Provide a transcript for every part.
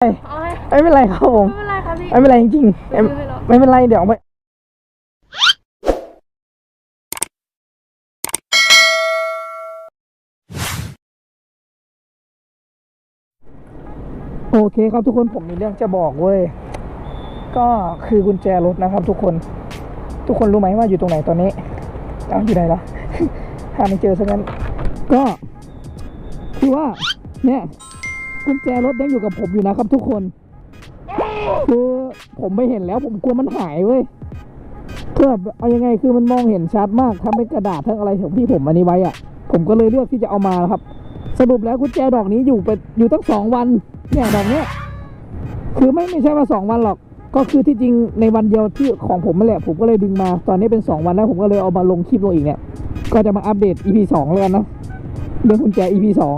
เอาให้ไม่เป็นไรครับผม ไม่เป็นไรครับพี่ ไม่เป็นไรจริงๆไม่ไม่เป็นไรเดี๋ยวเอาไปโอเคครับทุกคนผมมีเรื่องจะบอกเว้ย ก็คือกุญแจรถนะครับ ทุกคน ทุกคนรู้ไหมว่าอยู่ตรงไหนตอนนี้เอาอยู่ไหนละหาไม่เจอซะงั้น ก็คือว่าเนี่ย กุญแจรถยังอยู่กับผมอยู่นะครับทุกคนคือผมไปเห็นแล้วผมกลัวมันหายเว้ยคือแบบเอายังไงคือมันมองเห็นชัดมากทั้งเป็นกระดาษทั้งอะไรของที่ผมอันนี้ไว้อะผมก็เลยเลือกที่จะเอามาครับ สรุปแล้วกุญแจดอกนี้อยู่ไปอยู่ตั้งสองวัน เนี่ยดอกเนี้ยคือไม่ไม่ใช่ว่าสองวันหรอก ก็คือที่จริงในวันเดียวที่ของผมนั่นแหละ ผมก็เลยดึงมา ตอนนี้เป็นสองวันแล้วผมก็เลยเอามาลงคลิปลงอีกเนี่ย ก็จะมาอัปเดต EP สองเลยกันนะเรื่องกุญแจ EP สอง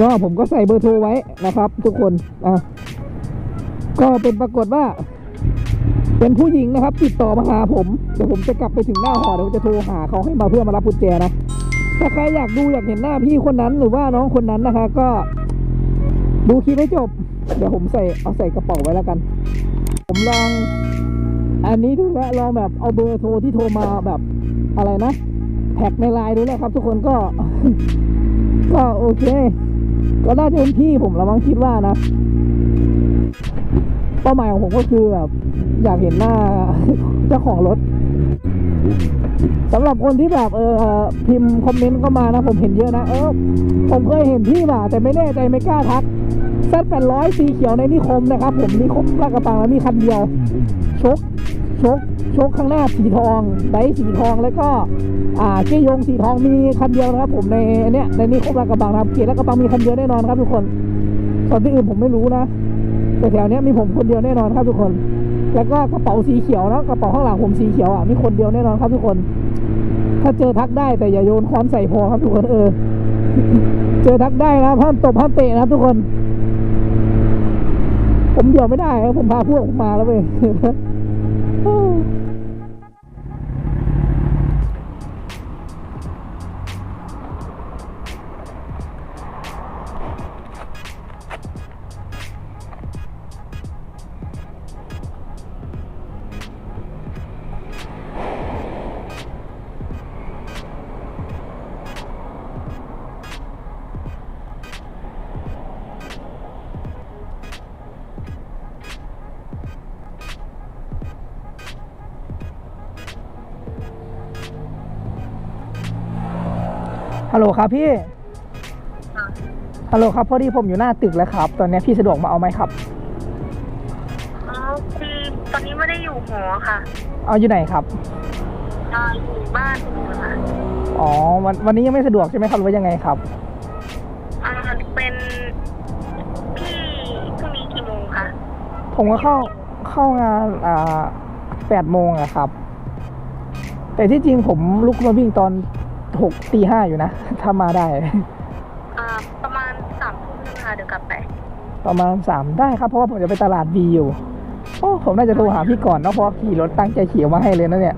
ก็ผมก็ใส่เบอร์โทรไว้นะครับ ทุกคนอะก็เป็นปรากฏว่า เป็นผู้หญิงนะครับ ติดต่อมาหาผมเดี๋ยวผมจะกลับไปถึงหน้าหอเดี๋ยวผมจะโทรหาเขาให้มาเพื่อมารับกุญแจนะถ้าใครอยากดูอยากเห็นหน้าพี่คนนั้นหรือว่าน้องคนนั้นนะคะ ก็ดูคลิปให้จบ เดี๋ยวผมใส่เอาใส่กระเป๋าไว้แล้วกัน ผมลอง อันนี้ดูแล้วลองแบบเอาเบอร์โทรที่โทรมาแบบอะไรนะ แท็กในไลน์ดูแล้วครับ ทุกคนก็ ก็โอเค ก็น่าจะเป็นพี่ผมละมั้งคิดว่านะ เป้าหมายของผมก็คือแบบอยากเห็นหน้าเจ้าของรถสำหรับคนที่แบบเออพิมพ์คอมเมนต์ก็มานะผมเห็นเยอะนะเออผมเคยเห็นพี่มาแต่ไม่แน่ใจไม่กล้าทักเซตแปดร้อยสีเขียวในนิคมนะครับ ผมนิคมลาดกระบังแล้วมีคันเดียวชก ชกชกข้างหน้าสีทองไดสีทองแล้วก็อ่าเกยงสีทองมีคันเดียวนะครับผมในเนี้ยในนิคมลากระบังนะครับเขตลาดกระบังมีคันเดียวแน่นอนครับทุกคนส่วนที่อื่นผมไม่รู้นะแต่แถวเนี้ยมีผมคนเดียวแน่นอนครับทุกคน แล้วก็กระเป๋าสีเขียวนะกระเป๋าข้างหลังผมสีเขียวอะมีคนเดียวแน่นอนครับทุกคน ถ้าเจอทักได้แต่อย่าโยนค้อนใส่พอครับทุกคนเออ เจอทักได้นะครับห้ามตบห้ามเตะนะครับทุกคน ผมเดี่ยวไม่ได้ครับผมพาพวกผมมาแล้วเว้ย Ooh. ฮัลโหลครับพี่ ฮัลโหลครับพอดีผมอยู่หน้าตึกแล้วครับ ตอนนี้พี่สะดวกมาเอาไหมครับ อ๋อคือตอนนี้ไม่ได้อยู่หอค่ะเอาอยู่ไหนครับอ่าอยู่บ้านอยู่ค่ะอ๋อวันวันนี้ยังไม่สะดวกใช่ไหมครับหรือว่ายังไงครับ อ่าเป็นพี่พรุ่งนี้กี่โมงคะผมก็เข้าเข้างานอ่าแปดโมงอะครับ แต่ที่จริงผมลุกมาวิ่งตอน หกตีห้าอยู่นะ ถ้ามาได้ อ่าประมาณสามทุ่มนึงค่ะเดี๋ยวกลับไป ประมาณสามได้ครับ เพราะว่าผมจะไปตลาดบีอยู่ โอ้ผมน่าจะโทรหาพี่ก่อนเนอะเพราะว่าขี่รถตั้งใจขี่ออกมาให้เลยนะเนี่ย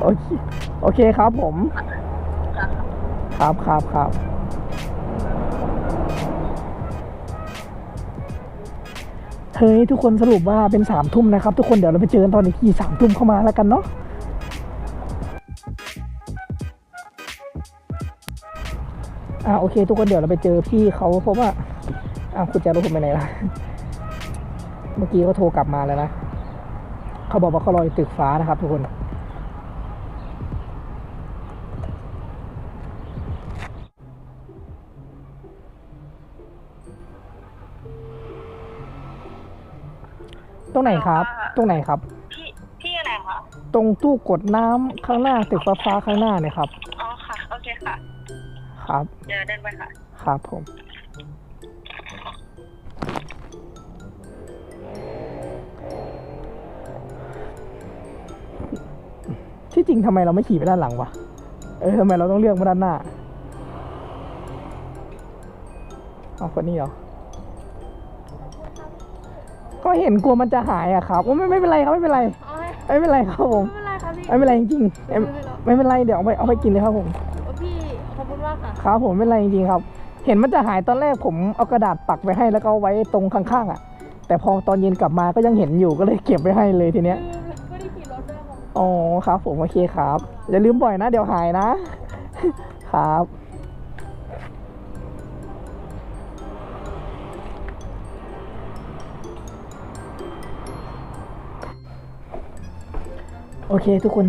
โอเคโอเคครับผม ครับครับครับ เฮ้ยทุกคนสรุปว่าเป็นสามทุ่มนะครับ ทุกคนเดี๋ยวเราไปเจอกันตอนอีกทีสามทุ่มเข้ามาแล้วกันเนาะ อ่าโอเค ทุกคนเดี๋ยวเราไปเจอพี่เขาเพราะว่าอ้าวคุณแจรถผมไปไหนล่ะ เมื่อกี้เขาโทรกลับมาแล้วนะเขาบอกว่าเขารออยู่ตึกฟ้านะครับ ทุกคนตรงไหนครับ ตรงไหนครับ พี่พี่อะไรคะ ตรงตู้กดน้ำข้างหน้าตึกฟ้าฟ้าๆข้างหน้าเนี่ยครับ อ๋อค่ะ โอเคค่ะ ครับเดี๋ยวเดินไปค่ะ ครับผม ที่จริงทำไมเราไม่ขี่ไปด้านหลังวะ เออทำไมเราต้องเลือกมาด้านหน้าเอาคนนี้เหรอ ก็เห็นกลัวมันจะหายอะครับโอ้ไม่ไม่เป็นไรครับไม่เป็นไรเอาให้ไม่เป็นไรครับผมไม่เป็นไรค่ะพี่ไม่เป็นไรจริงๆไม่ไม่เป็นไรเดี๋ยวเอาไปเอาไปกินเลยครับผมโอ้พี่ ขอบคุณมากค่ะครับผมไม่เป็นไรจริงๆครับ เห็นมันจะหายตอนแรกผมเอากระดาษปักไว้ให้แล้วก็เอาไว้ตรงข้างๆอะ แต่พอตอนเย็นกลับมาก็ยังเห็นอยู่ก็เลยเก็บไว้ให้เลยทีเนี้ย ไม่ได้ขี่รถด้วยค่ะอ๋อครับผมโอเคครับ อย่าลืมบ่อยนะ เดี๋ยวหายนะ ครับ โอเคทุกคน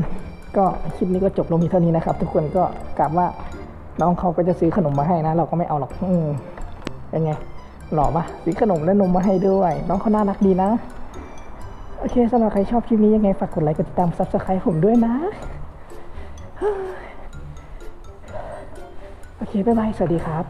ก็คลิปนี้ก็จบลงมีเท่านี้นะครับ ทุกคนก็กลับว่า น้องเขาก็จะซื้อขนมมาให้นะ เราก็ไม่เอาหรอก อืมเป็นไง หล่อปะซื้อขนมและนมมาให้ด้วย น้องเขาน่ารักดีนะ โอเคสำหรับใครชอบคลิปนี้ยังไงฝากกดไลค์กดติดตามซับสไครต์ผมด้วยนะ โอเค บ๊ายบาย สวัสดีครับ